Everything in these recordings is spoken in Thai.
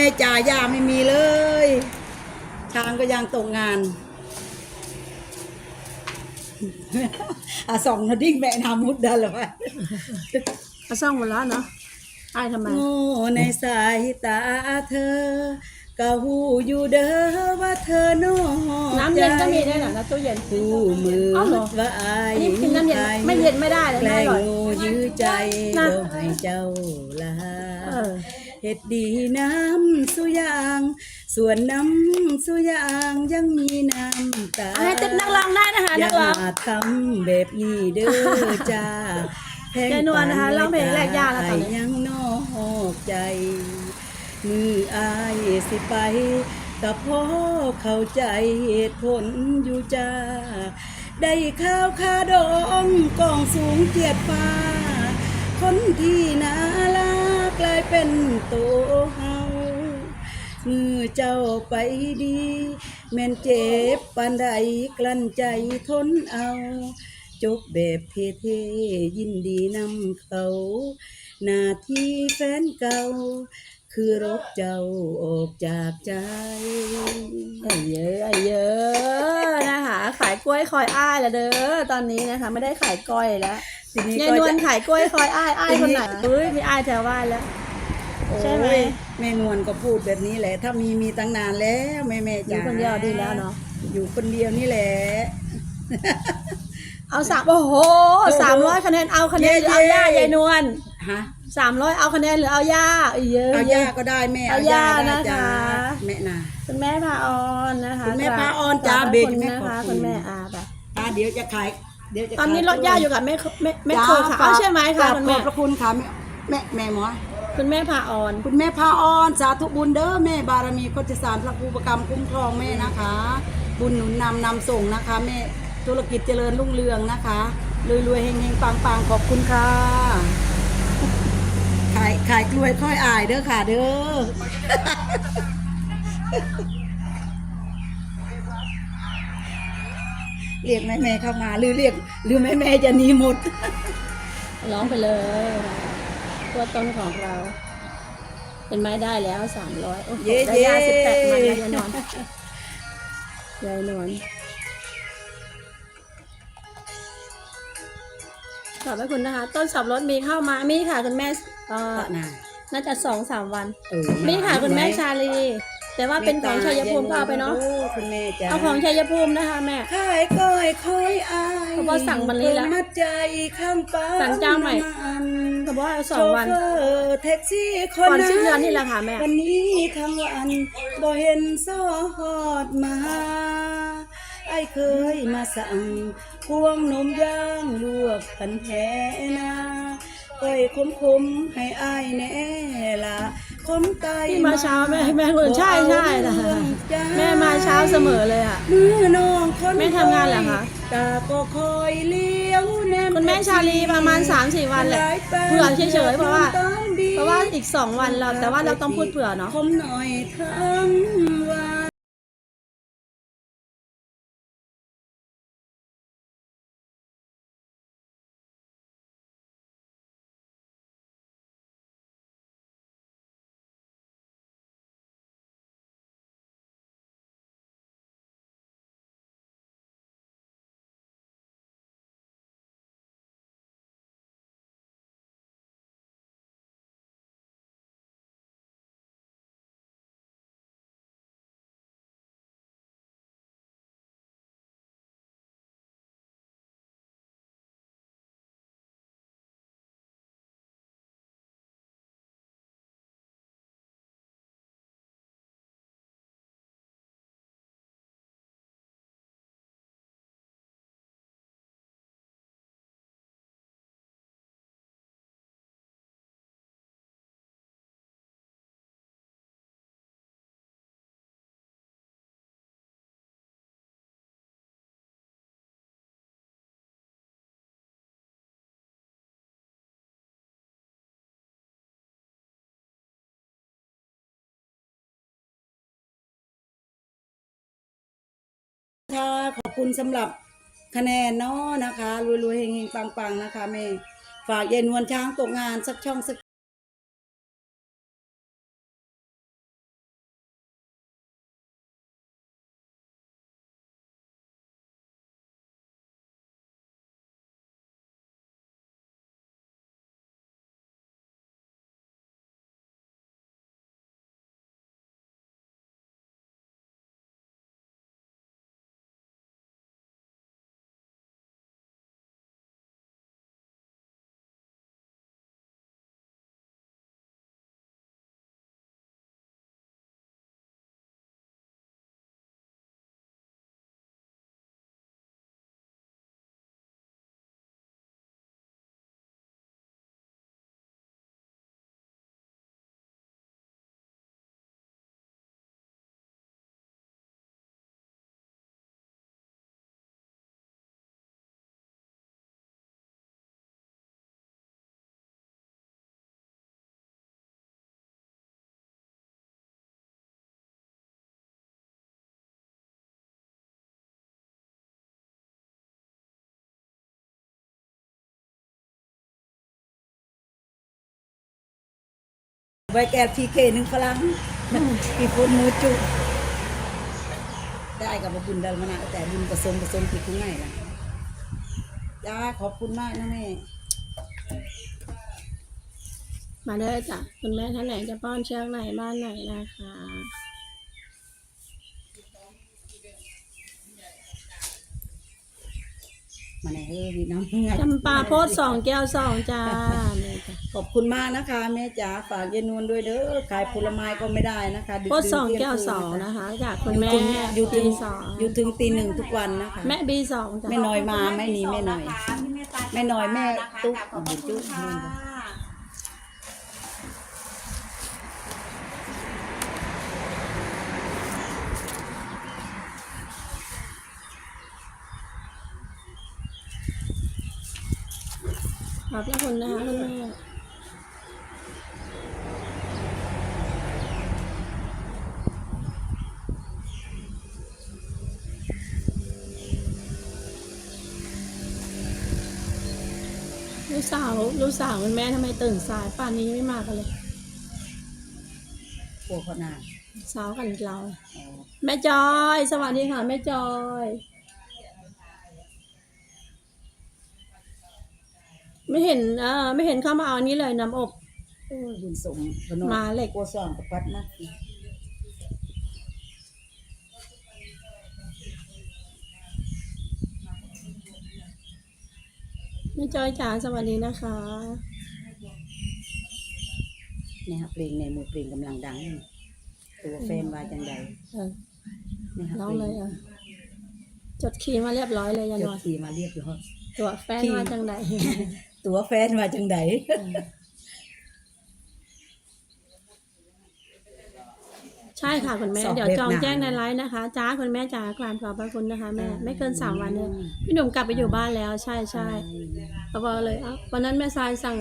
ม่จ่ายาไม่มีเลย ช้างก็ยังตกงานอะสองนาดิ้งแม่นามุดได้หรอวะมาซ่องหมดแล้วเนาะอายทำไมโง่ในสายตาเธอก็หูอยู่เด้อว่าเธอนอกน้ำเย็นก็มีได้วยเหรอแล้วตู้เย็นคู่มือเอาเหรอว่าอายอันนี้กินน้ำเย็นไม่เย็นไม่ได้เลยแกไม่ล้องร่อยงูยื้อใจนะบ่ให้เจ้าลา เออเฮ็ดดีน้ำสุยาง ส่วนน้ำสุยางยังมีน้ำตาเอาให้ติ๊บนักร้องได้นะคะอนัย่ากร้อง มาทำแบบนี้เด้อจ้าแพงยายนวลนะคะร้องเพลงแรกย่าแล้วตอนนี้ายยังนอกใจ มืออายสิไปกับพ่อเข้าใจเหตุผลอยู่จ้า ได้ข้าวคาดองกองสูงเจียดฟ้า คนที่น่ารัก กลายเป็นตัวเฮามือเจ้าไปดี แม่นเจ็บปานใดกลั้นใจทนเอา จบแบบเท่ๆยินดีนำเขา หน้าที่แฟนเก่า คือรบเจ้าออกจากใจ ไอ้เยอะไอ้เยอะนะคะ ขายกล้วยคอยอ้ายแล้วเด้อตอนนี้นะคะ ไม่ได้ขายก้อยแล้ว ทีนี้ยายก็นวลจะขายกล้วยคอยอ้ายอ้ายคนไหนทีนี้เฮ้ยมีอ้ายแถวบ้านแล้ว ใช่ไหม โอ้ยแม่นวลก็พูดแบบนี้แหละ ถ้ามีมีตั้งนานแล้วแม่แม่อยู่จ๋าคนเดียวดีแล้วเนาะอยู่คนเดียวนี่แหละ เอาสามโอ้โหสามร้อยคะแนนเอาคะแนนหรือเอาย่ายายนวลฮะสามร้อยเอาคะแนนหรือเอาย่าไอ้เยอะ เอาย่าก็ได้แม่เอาเอาย่าย่าได้นะคะ จ้าแม่นา คุณแม่พาออนนะคะคุณแม่พาออนจ้าขบพระเบรกคุณแม่นะขอบคะคุคุณณแม่อาแบบอ่าเดี๋ยวจะขาย เดี๋ยวจะตอนนี้ขรถย่าอยู่กับแม่แม่แม่โคค่ะจ้เอาใช่ไหมกคะราบคุณขแม่อบพระคุณค่ะแม่แม่แม่หมอ คุณแม่พาออนคุณแม่พาออนสาธุบุญเด้อแม่บารมีโคติสารพระครูประกรรมคุ้มครองแม่นะคะ บุญหนุนนำนำส่งนะคะ แม่ธุรกิจเจริญรุ่งเรืองนะคะรวยรวยๆเฮงเฮงปังปังๆขอบคุณค่ะขายขายกล้วยค่อยอายเด้อค่ะเด้อ เรียกแม่แม่ๆเข้ามาหรือเรียก หรือแม่แม่ๆจะหนีหมด ร้องไปเลยตัวตนของเรา เป็นไม้ได้แล้วสามร้อยโอ้โหเย้ได้ยาเย้สิบแปดมันแล้วยายนวลยายนวลขอบพระคุณนะคะ ต้นสับรถมีเข้ามามีค่ะคุณแม่เอ่อตะนาน่าจะสองสามวันเออมีค่ะคุณแม่ชาลี แต่ว่าเป็นของชัยภูมิก็เอาไปเนาะโอ้คุณแม่จ้าเอาของชัยภูมินะคะแม่ขายก้อยคอยอายเพราะว่าสั่งวันนี้แล้วเพิ่มัดใจข้างป้าสั่งเจ้าใหม่น้ำนเขาบอกว่าเอาสองวันโชเฟอร์แท็กซี่คก่อนนสิ้นเดือนนี่แหละค่ะแม่วันนี้ทั้งวันบ่เห็นซอดมาไอ้เคยมาสั่งพวงนมย่างลวกพันแท้นาก้อยคมคมๆให้อายแน่ละ คมไตที่มาเช้าแม่แม่คนใช่ใช่นะบ่เอาเรื่องจ้า แม่มาเช้าเสมอเลยอะมือน้องคนแม่ทำงานเหรอคะตาก็คอยเลี้ยวแนมคุณแม่ชาลีประมาณ3-4วันแหละเผื่อเฉยๆเพราะว่า เพราะว่าอีก2วันเราแต่ว่าเราต้องพูดเผื่อเนาะ คมหน่อยทั้งวัน ขอบคุณสำหรับคะแนนเนาะนะคะรวยๆเฮงๆปังๆนะคะแม่ฝากยายนวลช้างตกงานสักช่องสัก ใบแก้ทีเคหนึ่งฝรั่งกี่คนมูจุได้กับบุญดาลมนะแต่บุญผสมผสมผิดคุ้งไงล่ะจ้าขอบคุณมากนะแม่ มาเด้อจ้ะคุณแม่ท่านไหนจะป้อนเชือกไหนบ้านไหนนะคะ มาในเออพี่น้องไงจำปาโพดสองแก้วสองจ้านี่จ้ะขอบคุณมากนะคะ แม่จ๋าฝากเยนนวลด้วยเด้อขายผลไม้ก็ไม่ได้นะคะดึกโพดดื่นสองเที่ยแก้วคืนสองนะคะนะคะ จากคุณแม่อยู่ถึงบีสองอยู่ถึงตีหนึ่งทุกวันนะคะแม่บีสองจ้ะ แม่น้อยมาไม่หนีแม่น้อย แม่น้อยแม่ตุ๊กบุญจุ๊บนู่นจ้ะ ขอบพระคุณนะคะคุณแม่ลูกสาวลูกสาวคุณแม่ทำไมตื่นสายป่านนี้ยังไม่มากันเลยพวกเขาหน้าสาวกันเรา อ๋อ แม่จอย สวัสดีค่ะ แม่จอย ไม่เห็นเออไม่เห็นเข้ามาเอาอันนี้เลยน้ำอบ โอ้ยบุญสมพนมาเหล็ก กลัวซ่อนกับปัดมากแม่จอยจ๋าสวัสดีนะคะเนี่ยครับเพลงในมือเพลงกำลังดังตัวแฟนว่าจังใดเออเนี่ยครับร้องเลยเออจดคีย์มาเรียบร้อยเลยยันจวดนขี่มาเรียบร้อยตัวแฟนคีย์มาจังใด ตัวแฟนว่าจังใดใช่ค่ะคุณแม่สอบเดี๋ยวจองเวียดนามแจ้งในไลน์นะคะจ้าคุณแม่จ๋ากราบขอบพระคุณนะคะแม่ไม่เกินสามวันเลยพี่หนุ่มกลับไปอยู่บ้านแล้ว ใช่ใช่เขาบอกเลยเอ้าวันนั้นแม่ทรายสั่ง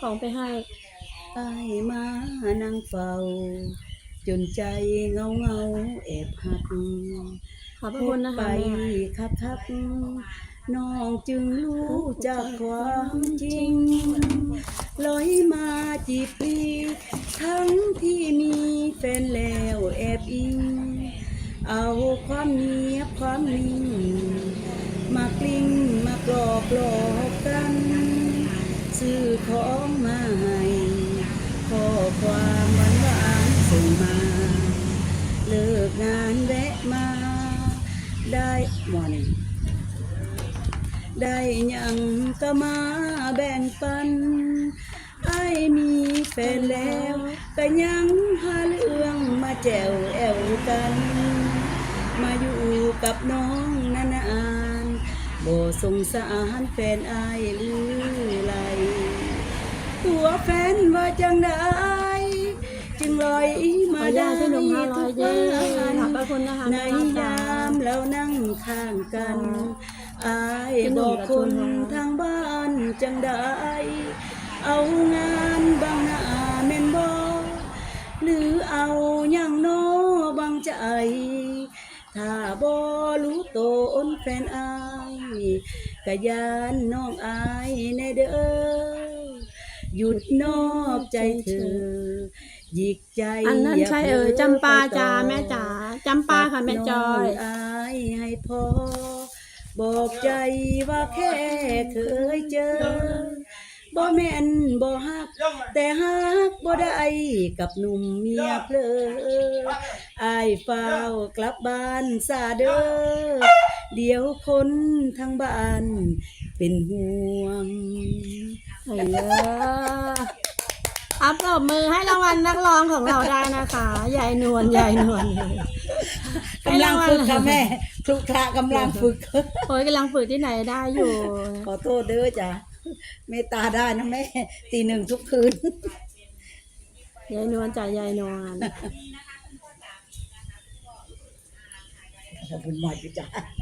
ของไปให้ไอ้มานั่งเฝ้า จนใจเงาเงาๆแอบหัก ขอบพระคุณนะคะไปแม่คักคักๆน้องจึงรู้จากความจริงลอยมาจีบปีทั้งที่มีแฟนแล้วแอบอิง เอาความเงียบความนิ่งมากลิ้งมากรอกหลอกกัน ซื้อของ มอนี่ได้หยังก็มาแบ่งปันไอ้ายมีแฟนแล้วก็ยังหาเรื่องมาแจวแอวกัน มาอยู่กับน้องนานๆบ่สงสารแฟนอายหรือไรตัวแฟนว่าจังได้จึงลอยขอมาอนุญาได้ตพี่หนุ่มห้าร้อยทุเย้กวันขอบพระคุณนะคะในแม่จ๋ายามเรานั่งข้างกันอายพี่หบนุ่อมกกับคคุนณค่ะทางบ้านจังได้เอางานบางหน้าแม่นบอหรือเอาอย่างโนบางใจ ถ้าบอรู้ตนแฟนอายกะยานน้องอายในเด้อหยุดนอกใจเธอหยิกใจอันนั้นย่าใช่เออผลจำปาไปต่จ้าแม่จ๋า จำปาค่ะแม่จอยน้งอายให้พอ บอกใจว่าแค่เคยเจอ บ่แม่นบ่ฮัก แต่ฮักบ่ได้กับหนุ่มเมียเพลออายเฝ้าวกลับบ้านซาเด้อเดี๋ยวคนทางบ้านเป็นห่วงเอออัพ ปรบมือให้รางวัลนักร้องของเราได้นะคะยายนวลยายนวลกำลังฝึกค่ะแม่ครูคลากำลังฝึกโอ้ยกำลังฝึกที่ไหนได้อยู่ ขอโทษเด้อจ้ะเมตตาได้นะแม่ตีหนึ่งทุกคืนยายนวลจ่ายยายนวลขอบคุณหมอจุจ้ะตัวแฟนนะ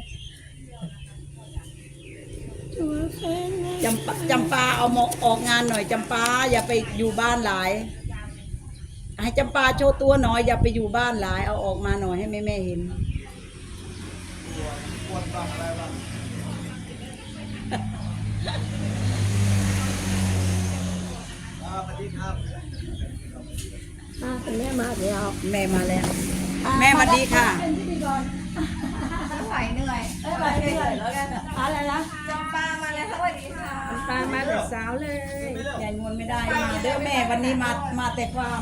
จำปาจำปาเอาหมอออกงานหน่อยจำปาอย่าไปอยู่บ้านหลาย ให้จำปาโชว์ตัวหน่อยอย่าไปอยู่บ้านหลาย เอาออกมาหน่อยให้แม่แม่ๆเห็นสวัสดีครับคุณแม่มาแล้ว แม่มาแล้วแม่สวัสดีค่ะ เป็นพิธีกร ไหวเหนื่อยเอ้ยไปเหนื่อยแล้วกันอะไรนะจำปามาแล้วสวัสดีค่ะปางมาแต่สาวเลยยายนวลไม่ได้มาเด้อแม่วันนี้มามาแต่ความ